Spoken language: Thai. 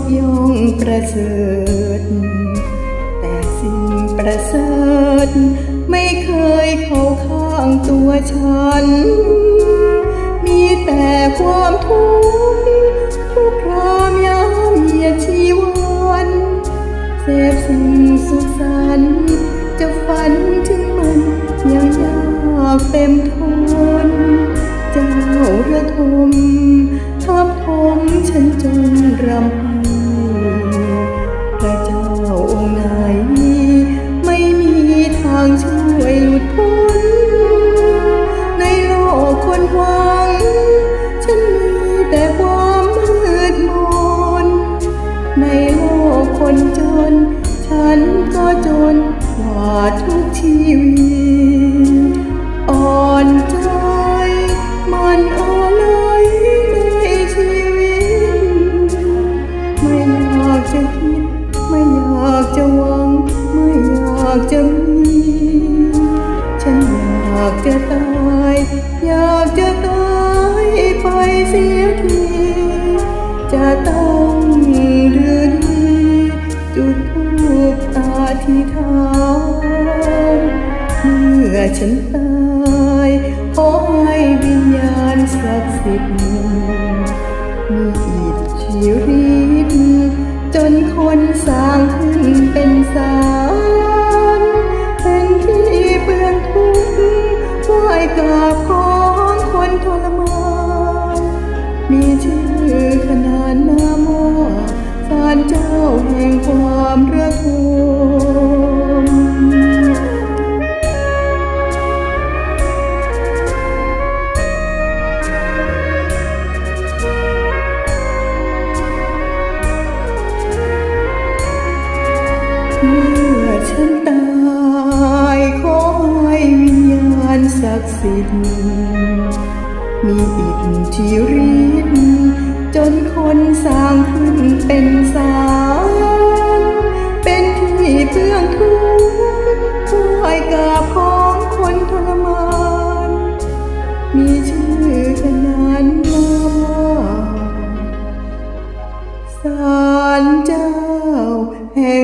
กย่องประเสริฐ แต่สิ่งประเสริฐ ไม่เคยเข้าข้างตัวฉัน มีแต่ความทุกข์ทุกครามยามเยียชีวันเสพสิ่งสุขสันต์จะฝันถึงมันยังยากเต็มทน เจ้าระทมทับทมฉันจน ชีวิตอ่อนใจมันอะไรในชีวิต ไม่อยากจะคิด ไม่อยากจะหวัง ไม่อยากจะมี ฉันอยากจะตาย อยากจะตายไปเสียที จะต้องเรือดีจุดทูปอธิษฐา มื่อฉันตายขอให้วิญญาณศักดิ์สิทธิ์มีอิทธิฤทธิ์จนคนสร้างขึ้นเป็นสารเป็นที่เปื้อนทุกข์ไหวกราบของคนทรมานมีชื่ ฉันตายขอให้วิญญาณศักดิ์สิทธิ์มีอิทธิฤทธิ์จนคนสร้างขึ้นเป็นสารเป็นที่เพื่องทุกข์ไหวกราบของคนทรมาน มีชื่อขนานนามว่าศาลเจ้าแห่ง